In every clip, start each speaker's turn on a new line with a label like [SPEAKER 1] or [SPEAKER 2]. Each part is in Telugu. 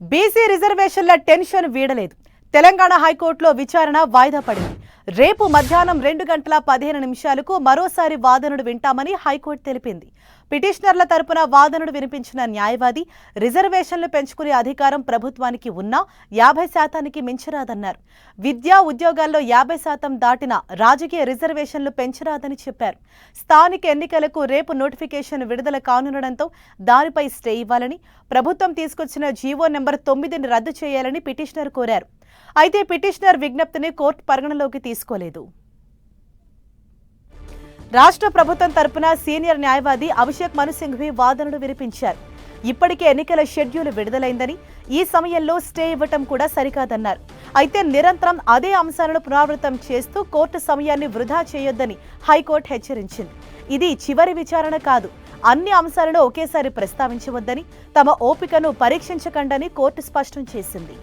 [SPEAKER 1] బీసీ రిజర్వేషన్ల టెన్షన్ వీడలేదు. తెలంగాణ హైకోర్టులో విచారణ వాయిదా పడింది. రేపు మధ్యాహ్నం రెండు గంటల పదిహేను నిమిషాలకు మరోసారి వాదనలు వింటామని హైకోర్టు తెలిపింది. పిటిషనర్ల తరపున వాదనలు వినిపించిన న్యాయవాది రిజర్వేషన్లు పెంచుకునే అధికారం ప్రభుత్వానికి ఉన్నా యాభై శాతానికి మించరాదన్నారు. విద్యా ఉద్యోగాల్లో యాభై శాతం దాటిన రాజకీయ రిజర్వేషన్లు పెంచరాదని చెప్పారు. స్థానిక ఎన్నికలకు రేపు నోటిఫికేషన్ విడుదల కానుండడంతో దానిపై స్టే ఇవ్వాలని ప్రభుత్వం తీసుకొచ్చిన జీవో నెంబర్ తొమ్మిదిని రద్దు చేయాలని పిటిషనర్ కోరారు. అయితే పిటిషనర్ విజ్ఞప్తిని కోర్టు పరిగణలోకి తీసుకోలేదు. రాష్ట్ర ప్రభుత్వం తరపున సీనియర్ న్యాయవాది అభిషేక్ మను సింఘ్వి వాదనలు వినిపించారు. ఇప్పటికే ఎన్నికల షెడ్యూల్ విడుదలైందని ఈ సమయంలో స్టే ఇవ్వటం కూడా సరికాదన్నారు. అయితే నిరంతరం అదే అంశాలను పునరావృతం చేస్తూ కోర్టు సమయాన్ని వృధా చేయొద్దని హైకోర్టు హెచ్చరించింది. ఇది చివరి విచారణ కాదు అన్ని అంశాలను ఒకేసారి ప్రస్తావించవద్దని తమ ఓపికను పరీక్షించకండని కోర్టు స్పష్టం చేసింది.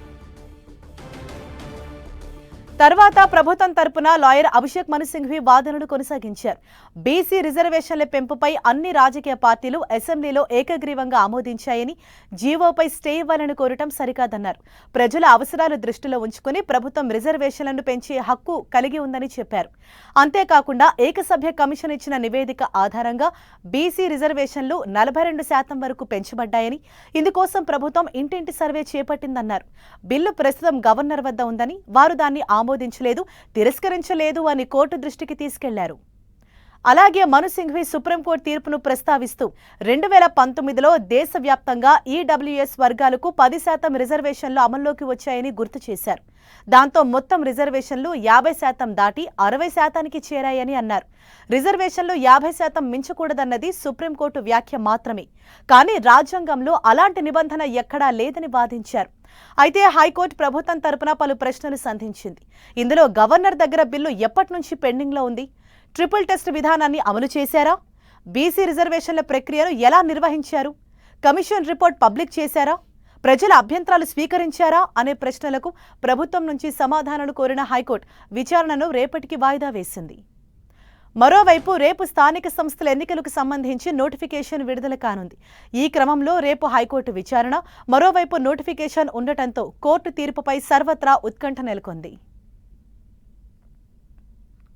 [SPEAKER 1] తర్వాత ప్రభుత్వం తరపున లాయర్ అభిషేక్ మను సింఘ్వి వాదనలు కొనసాగించారు. బీసీ రిజర్వేషన్ల పెంపుపై అన్ని రాజకీయ పార్టీలు అసెంబ్లీలో ఏకగ్రీవంగా ఆమోదించాయని జీవోపై స్టే ఇవ్వాలని కోరటం సరికాదన్నారు. ప్రజల అవసరాలు దృష్టిలో ఉంచుకుని ప్రభుత్వం రిజర్వేషన్లను పెంచే హక్కు కలిగి ఉందని చెప్పారు. అంతేకాకుండా ఏకసభ్య కమిషన్ ఇచ్చిన నివేదిక ఆధారంగా బీసీ రిజర్వేషన్లు నలభై రెండు శాతం వరకు పెంచబడ్డాయని ఇందుకోసం ప్రభుత్వం ఇంటింటి సర్వే చేపట్టిందన్నారు. బిల్లు ప్రస్తుతం గవర్నర్ వద్ద ఉందని వారు దాన్ని ఆమోదించలేదు తిరస్కరించలేదు అని కోర్టు దృష్టికి తీసుకెళ్ళారు. అలాగే మను సింఘ్వి సుప్రీంకోర్టు తీర్పును ప్రస్తావిస్తూ రెండు వేల పంతొమ్మిదిలో దేశవ్యాప్తంగా ఈడబ్ల్యూఎస్ వర్గాలకు పది శాతం రిజర్వేషన్లు అమల్లోకి వచ్చాయని గుర్తు చేశారు. దాంతో మొత్తం రిజర్వేషన్లు యాభై శాతం దాటి అరవై శాతానికి చేరాయని అన్నారు. రిజర్వేషన్లు యాభై శాతం మించకూడదన్నది సుప్రీంకోర్టు వ్యాఖ్య మాత్రమే. కానీ రాజ్యాంగంలో అలాంటి నిబంధన ఎక్కడా లేదని వాదించారు. అయితే హైకోర్టు ప్రభుత్వం తరపున పలు ప్రశ్నలు సంధించింది. ఇందులో గవర్నర్ దగ్గర బిల్లు ఎప్పటి నుంచి పెండింగ్లో ఉంది? ట్రిపుల్ టెస్ట్ విధానాన్ని అమలు చేశారా? బీసీ రిజర్వేషన్ల ప్రక్రియను ఎలా నిర్వహించారు? కమిషన్ రిపోర్ట్ పబ్లిక్ చేశారా? ప్రజల అభ్యంతరాలు స్వీకరించారా? అనే ప్రశ్నలకు ప్రభుత్వం నుంచి సమాధానాలు కోరిన హైకోర్టు విచారణను రేపటికి వాయిదా వేసింది. మరోవైపు రేపు స్థానిక సంస్థల ఎన్నికలకు సంబంధించి నోటిఫికేషన్ విడుదల కానుంది. ఈ క్రమంలో రేపు హైకోర్టు విచారణ మరోవైపు నోటిఫికేషన్ ఉండటంతో కోర్టు తీర్పుపై సర్వత్రా ఉత్కంఠ నెలకొంది.